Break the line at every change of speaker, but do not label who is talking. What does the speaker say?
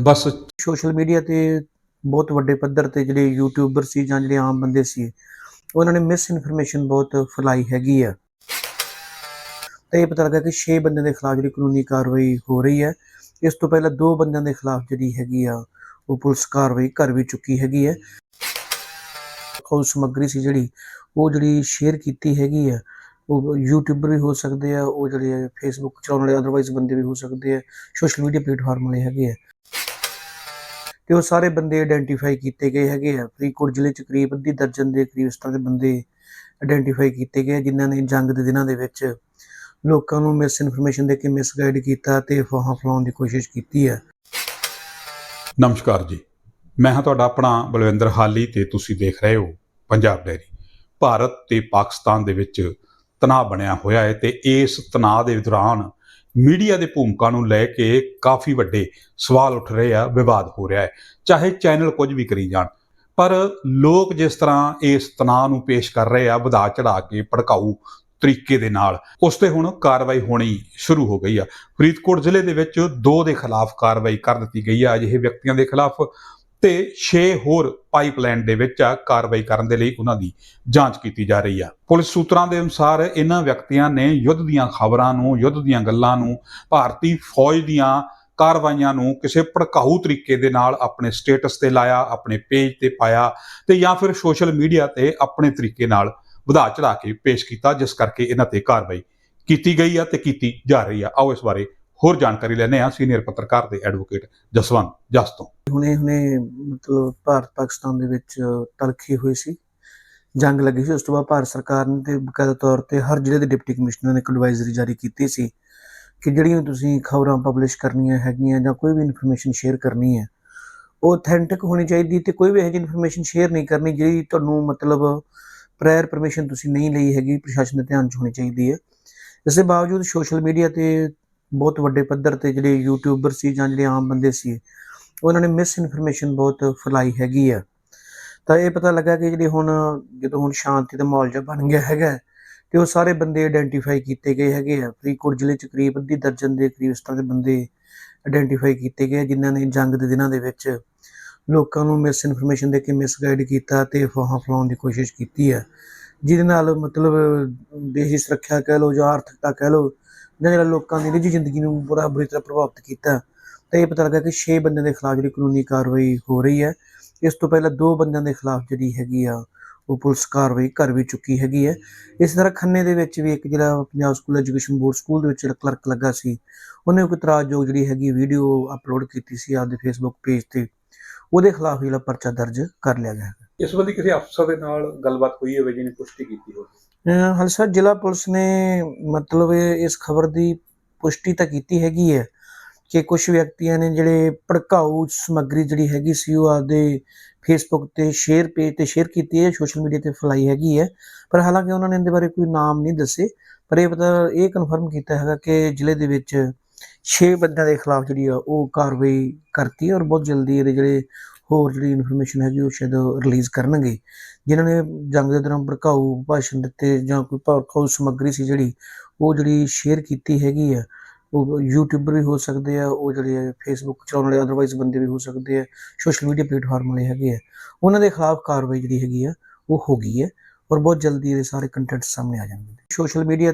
ਬਸ
social media ਤੇ ਬਹੁਤ ਵੱਡੇ ਪੱਧਰ ਤੇ ਜਿਹੜੇ ਯੂਟਿਊਬਰ ਸੀ ਜਾਂ ਜਿਹੜੇ ਆਮ ਬੰਦੇ ਸੀ, ਉਹਨਾਂ ਨੇ ਮਿਸ ਇਨਫੋਰਮੇਸ਼ਨ ਬਹੁਤ ਫੈਲਾਈ ਹੈਗੀ ਆ। ਤੇ ਇਹ ਪਤਾ ਲੱਗਾ ਕਿ 6 ਬੰਦਿਆਂ ਦੇ ਖਿਲਾਫ ਜਿਹੜੀ ਕਾਨੂੰਨੀ ਕਾਰਵਾਈ ਹੋ ਰਹੀ ਹੈ। ਇਸ ਤੋਂ ਪਹਿਲਾਂ ਦੋ ਬੰਦਿਆਂ ਦੇ ਖਿਲਾਫ ਜਿਹੜੀ ਹੈਗੀ ਆ, ਉਹ ਪੁਲਿਸ ਕਾਰਵਾਈ ਕਰ ਵੀ ਚੁੱਕੀ ਹੈਗੀ ਹੈ। ਉਹ ਸਮੱਗਰੀ ਸੀ ਜਿਹੜੀ, ਉਹ ਜਿਹੜੀ ਸ਼ੇਅਰ ਕੀਤੀ ਹੈਗੀ ਆ, ਉਹ ਯੂਟਿਊਬਰ ਵੀ ਹੋ ਸਕਦੇ ਆ, ਉਹ ਜਿਹੜੇ ਫੇਸਬੁੱਕ ਚਲਾਉਣ ਵਾਲੇ ਅਦਰਵਾਈਜ਼ ਬੰਦੇ ਵੀ ਹੋ ਸਕਦੇ ਆ ਸੋਸ਼ਲ ਮੀਡੀਆ ਪਲੇਟਫਾਰਮ ਵਾਲੇ ਹੈਗੇ ਆ। ਤੇ ਉਹ ਸਾਰੇ ਬੰਦੇ ਆਇਡੈਂਟੀਫਾਈ ਕੀਤੇ ਗਏ ਹੈਗੇ ਆ। ਫਰੀਦਕੋਟ ਜ਼ਿਲ੍ਹੇ ਚ ਕਰੀਬ ਅੱਧੀ ਦਰਜਨ ਦੇ ਕਰੀਬ ਇਸ ਤਰ੍ਹਾਂ ਦੇ ਬੰਦੇ ਆਇਡੈਂਟੀਫਾਈ ਕੀਤੇ ਗਏ ਆ, ਜਿਨ੍ਹਾਂ ਨੇ ਜੰਗ ਦੇ ਦਿਨਾਂ ਦੇ ਵਿੱਚ ਲੋਕਾਂ ਨੂੰ ਮਿਸ ਇਨਫੋਰਮੇਸ਼ਨ ਦੇ ਕੇ ਮਿਸਗਾਈਡ ਕੀਤਾ ਤੇ ਅਫਵਾਹਾਂ ਫੈਲਾਉਣ ਦੀ ਕੋਸ਼ਿਸ਼ ਕੀਤੀ ਹੈ
ਨਮਸਕਾਰ ਜੀ। ਮੈਂ ਹਾਂ ਤੁਹਾਡਾ ਆਪਣਾ ਬਲਵਿੰਦਰ ਹਾਲੀ ਤੇ ਤੁਸੀਂ ਦੇਖ ਰਹੇ ਹੋ ਪੰਜਾਬ ਡੈਰੀ ਭਾਰਤ ਤੇ ਪਾਕਿਸਤਾਨ ਦੇ ਵਿੱਚ ਤਣਾਅ ਬਣਿਆ ਹੋਇਆ ਹੈ ਤੇ ਇਸ ਤਣਾਅ ਦੇ ਦੌਰਾਨ ਮੀਡੀਆ ਦੇ ਭੂਮਿਕਾ ਨੂੰ ਲੈ ਕੇ ਕਾਫੀ ਵੱਡੇ ਸਵਾਲ ਉੱਠ ਰਹੇ ਆ, ਵਿਵਾਦ ਹੋ ਰਿਹਾ ਹੈ, ਚਾਹੇ ਚੈਨਲ ਕੁਝ ਵੀ ਕਰੀ ਜਾਣ। ਪਰ ਲੋਕ ਜਿਸ ਤਰ੍ਹਾਂ ਇਸ ਤਣਾਅ ਨੂੰ ਪੇਸ਼ ਕਰ ਰਹੇ ਆ, ਵਧਾ ਚੜਾ ਕੇ ਭੜਕਾਊ ਤਰੀਕੇ ਦੇ ਨਾਲ, ਉਸ ਤੇ ਹੁਣ ਕਾਰਵਾਈ ਹੋਣੀ ਸ਼ੁਰੂ ਹੋ ਗਈ ਆ। ਫਰੀਦਕੋਟ ਜ਼ਿਲ੍ਹੇ ਦੇ ਵਿੱਚ ਦੋ ਦੇ ਖਿਲਾਫ ਕਾਰਵਾਈ ਕਰ ਦਿੱਤੀ ਗਈ ਆ, ਅਜਿਹੇ ਵਿਅਕਤੀਆਂ ਦੇ ਖਿਲਾਫ ਤੇ 6 ਹੋਰ ਪਾਈਪਲਾਈਨ ਦੇ ਵਿੱਚ ਆ ਕਾਰਵਾਈ ਕਰਨ ਦੇ ਲਈ ਉਹਨਾਂ ਦੀ ਜਾਂਚ ਕੀਤੀ ਜਾ ਰਹੀ ਆ। ਪੁਲਿਸ ਸੂਤਰਾਂ ਦੇ ਅਨੁਸਾਰ ਇਹਨਾਂ ਵਿਅਕਤੀਆਂ ਨੇ ਯੁੱਧ ਦੀਆਂ ਖਬਰਾਂ ਨੂੰ, ਯੁੱਧ ਦੀਆਂ ਗੱਲਾਂ ਨੂੰ, ਭਾਰਤੀ ਫੌਜ ਦੀਆਂ ਕਾਰਵਾਈਆਂ ਨੂੰ ਕਿਸੇ ਭੜਕਾਊ ਤਰੀਕੇ ਦੇ ਨਾਲ ਆਪਣੇ ਸਟੇਟਸ ਤੇ ਲਾਇਆ, ਆਪਣੇ ਪੇਜ ਤੇ ਪਾਇਆ ਤੇ ਜਾਂ ਫਿਰ ਸੋਸ਼ਲ ਮੀਡੀਆ ਤੇ ਆਪਣੇ ਤਰੀਕੇ ਨਾਲ ਵਧਾ ਚੜਾ ਕੇ ਪੇਸ਼ ਕੀਤਾ, ਜਿਸ ਕਰਕੇ ਇਹਨਾਂ ਤੇ ਕਾਰਵਾਈ ਕੀਤੀ ਗਈ ਆ ਤੇ ਕੀਤੀ ਜਾ ਰਹੀ ਆ। ਆਓ ਇਸ ਬਾਰੇ ਹੋਰ ਜਾਣਕਾਰੀ ਲੈਣੇ ਆ ਸੀਨੀਅਰ ਪੱਤਰਕਾਰ ਤੇ ਐਡਵੋਕੇਟ ਜਸਵੰਤ ਜਸ ਤੋਂ।
ਹੁਣੇ ਹੁਣੇ ਮਤਲਬ ਭਾਰਤ ਪਾਕਿਸਤਾਨ ਦੇ ਵਿੱਚ ਤਲਖੀ ਹੋਈ ਸੀ। ਜੰਗ ਲੱਗੀ ਸੀ, ਉਸ ਤੋਂ ਬਾਅਦ ਭਾਰਤ ਸਰਕਾਰ ਨੇ ਤੇ ਬਕਾਇਦਾ ਤੌਰ ਤੇ ਹਰ ਜ਼ਿਲ੍ਹੇ ਦੇ ਡਿਪਟੀ ਕਮਿਸ਼ਨਰ ਨੇ ਇੱਕ ਐਡਵਾਈਜ਼ਰੀ ਜਾਰੀ ਕੀਤੀ ਸੀ ਕਿ ਜਿਹੜੀਆਂ ਤੁਸੀਂ ਖਬਰਾਂ ਪਬਲਿਸ਼ ਕਰਨੀਆਂ ਹੈਗੀਆਂ ਜਾਂ ਕੋਈ ਵੀ ਇਨਫੋਰਮੇਸ਼ਨ ਸ਼ੇਅਰ ਕਰਨੀ ਹੈ, ਉਹ ਅਥੈਂਟਿਕ ਹੋਣੀ ਚਾਹੀਦੀ ਤੇ ਕੋਈ ਵੀ ਇਹੋ ਜਿਹੀ ਇਨਫੋਰਮੇਸ਼ਨ ਸ਼ੇਅਰ ਨਹੀਂ ਕਰਨੀ ਜਿਹੜੀ ਤੁਹਾਨੂੰ ਮਤਲਬ ਪ੍ਰਾਇਰ ਪਰਮਿਸ਼ਨ ਤੁਸੀਂ ਨਹੀਂ ਲਈ ਹੈਗੀ, ਪ੍ਰਸ਼ਾਸਨ ਦੇ ਧਿਆਨ 'ਚ ਹੋਣੀ ਚਾਹੀਦੀ ਹੈ। ਇਸ ਦੇ ਬਾਵਜੂਦ ਸੋਸ਼ਲ ਮੀਡੀਆ ਤੇ ਬਹੁਤ ਵੱਡੇ ਪੱਧਰ ਤੇ ਜਿਹੜੇ ਯੂਟਿਊਬਰ ਸੀ ਜਾਂ ਜਿਹੜੇ ਆਮ ਬੰਦੇ ਸੀ ਉਹਨਾਂ ਨੇ ਮਿਸ ਇਨਫੋਰਮੇਸ਼ਨ ਬਹੁਤ ਫੈਲਾਈ ਹੈਗੀ ਆ। ਤਾਂ ਇਹ ਪਤਾ ਲੱਗਾ ਕਿ ਜਿਹੜੀ ਹੁਣ ਜਦੋਂ ਹੁਣ ਸ਼ਾਂਤੀ ਦਾ ਮਾਹੌਲ ਜਿਹਾ ਬਣ ਗਿਆ ਹੈਗਾ ਤੇ ਉਹ ਸਾਰੇ ਬੰਦੇ ਆਇਡੈਂਟੀਫਾਈ ਕੀਤੇ ਗਏ ਹੈਗੇ ਆ। ਫਰੀਦਕੋਟ ਜ਼ਿਲ੍ਹੇ ਚ ਕਰੀਬ ਅੱਧੀ ਦਰਜਨ ਦੇ ਕਰੀਬ ਇਸ ਤਰ੍ਹਾਂ ਦੇ ਬੰਦੇ ਆਇਡੈਂਟੀਫਾਈ ਕੀਤੇ ਗਏ ਆ, ਜਿਨ੍ਹਾਂ ਨੇ ਜੰਗ ਦੇ ਦਿਨਾਂ ਦੇ ਵਿੱਚ ਲੋਕਾਂ ਨੂੰ ਮਿਸ ਇਨਫੋਰਮੇਸ਼ਨ ਦੇ ਕੇ ਮਿਸਗਾਈਡ ਕੀਤਾ ਤੇ ਅਫਵਾਹਾਂ ਫੈਲਾਉਣ ਦੀ ਕੋਸ਼ਿਸ਼ ਕੀਤੀ ਹੈ ਜਿਹਦੇ ਨਾਲ ਮਤਲਬ ਦੇਸ਼ ਦੀ ਸੁਰੱਖਿਆ ਕਹਿ ਲਓ ਜਾਂ ਆਰਥਿਕਤਾ ਕਹਿ ਲਓ ਜਾਂ ਜਿਹੜਾ ਲੋਕਾਂ ਦੀ ਨਿੱਜੀ ਜ਼ਿੰਦਗੀ ਨੂੰ ਬੁਰਾ, ਬੁਰੀ ਤਰ੍ਹਾਂ ਪ੍ਰਭਾਵਿਤ ਕੀਤਾ। ਤਾਂ ਇਹ ਪਤਾ ਲੱਗਾ ਕਿ 6 ਬੰਦਿਆਂ ਦੇ ਖਿਲਾਫ ਜਿਹੜੀ ਕਾਨੂੰਨੀ ਕਾਰਵਾਈ ਹੋ ਰਹੀ ਹੈ, ਇਸ ਤੋਂ ਪਹਿਲਾਂ ਦੋ ਬੰਦਿਆਂ ਦੇ ਖਿਲਾਫ ਜਿਹੜੀ ਹੈਗੀ ਆ, ਉਹ ਪੁਲਿਸ ਕਾਰਵਾਈ ਕਰ ਵੀ ਚੁੱਕੀ ਹੈਗੀ ਹੈ। ਇਸ ਤਰ੍ਹਾਂ ਖੰਨੇ ਦੇ ਵਿੱਚ ਵੀ ਇੱਕ ਜਿਹੜਾ Punjab school education board school ਦੇ ਵਿੱਚ ਜਿਹੜਾ ਕਲਰਕ ਲੱਗਾ ਸੀ, ਉਹਨੇ ਕੋਈ ਇਤਰਾਜ਼ਯੋਗ ਜਿਹੜੀ ਹੈਗੀ ਵੀਡੀਓ ਅਪਲੋਡ ਕੀਤੀ ਸੀ ਆਪਦੇ ਫੇਸਬੁੱਕ ਪੇਜ ਤੇ। ਉਹਦੇ ਖਿਲਾਫ ਜਿਹੜਾ ਪਰਚਾ ਦਰਜ ਕਰ ਲਿਆ ਗਿਆ ਹੈ
ਇਸ ਸੰਬੰਧੀ ਕਿਸੇ ਅਫਸਰ ਦੇ ਨਾਲ ਗੱਲਬਾਤ ਹੋਈ ਹੋਵੇ, ਜਿਹਨੇ ਪੁਸ਼ਟੀ ਕੀਤੀ ਹੋਵੇ?
ਹਲਸਾ ਜ਼ਿਲ੍ਹਾ ਪੁਲਿਸ ਨੇ ਮਤਲਬ ਇਸ ਖਬਰ ਦੀ ਪੁਸ਼ਟੀ ਤਾਂ ਕੀਤੀ ਹੈਗੀ ਹੈ ਕਿ ਕੁਝ ਵਿਅਕਤੀਆਂ ਨੇ ਜਿਹੜੇ ਭੜਕਾਊ ਸਮੱਗਰੀ ਜਿਹੜੀ ਹੈਗੀ ਸੀ, ਉਹ ਆਪਦੇ ਫੇਸਬੁੱਕ ਤੇ ਸ਼ੇਅਰ ਪੇਜ ਤੇ ਸ਼ੇਅਰ ਕੀਤੀ ਹੈ ਸੋਸ਼ਲ ਮੀਡੀਆ ਤੇ ਫੈਲਾਈ ਹੈਗੀ ਹੈ। ਪਰ ਹਾਲਾਂਕਿ ਉਹਨਾਂ ਨੇ ਇਹਦੇ ਬਾਰੇ ਕੋਈ ਨਾਮ ਨਹੀਂ ਦੱਸੇ, ਪਰ ਇਹ ਪਤਾ, ਇਹ ਕਨਫਰਮ ਕੀਤਾ ਹੈਗਾ ਕਿ ਜ਼ਿਲ੍ਹੇ ਦੇ ਵਿੱਚ 6 ਬੰਦਿਆਂ ਦੇ ਖਿਲਾਫ ਜਿਹੜੀ ਆ, ਉਹ ਕਾਰਵਾਈ ਕਰਤੀ ਔਰ ਬਹੁਤ ਜਲਦੀ ਇਹਦੇ ਜਿਹੜੇ ਹੋਰ ਜਿਹੜੀ ਇਨਫੋਰਮੇਸ਼ਨ ਹੈਗੀ ਉਹ ਸ਼ਾਇਦ ਰਿਲੀਜ਼ ਕਰਨਗੇ। ਜਿਨ੍ਹਾਂ ਨੇ ਜੰਗ ਦੇ ਦੌਰਾਨ ਭੜਕਾਊ ਭਾਸ਼ਣ ਦਿੱਤੇ ਜਾਂ ਕੋਈ ਭੜਕਾਊ ਸਮੱਗਰੀ ਸੀ ਜਿਹੜੀ, ਉਹ ਜਿਹੜੀ ਸ਼ੇਅਰ ਕੀਤੀ ਹੈਗੀ ਆ, ਉਹ ਯੂਟਿਊਬਰ ਵੀ ਹੋ ਸਕਦੇ ਆ, ਉਹ ਜਿਹੜੇ ਫੇਸਬੁੱਕ ਚਲਾਉਣ ਵਾਲੇ ਅਦਰਵਾਈਜ਼ ਬੰਦੇ ਵੀ ਹੋ ਸਕਦੇ ਆ ਸੋਸ਼ਲ ਮੀਡੀਆ ਪਲੇਟਫਾਰਮ ਵਾਲੇ ਹੈਗੇ ਆ। ਉਹਨਾਂ ਦੇ ਖਿਲਾਫ ਕਾਰਵਾਈ ਜਿਹੜੀ ਹੈਗੀ ਆ, ਉਹ ਹੋ ਗਈ ਹੈ ਔਰ ਬਹੁਤ ਜਲਦੀ ਇਹਦੇ ਸਾਰੇ ਕੰਟੈਂਟ ਸਾਹਮਣੇ ਆ ਜਾਣਗੇ। Social media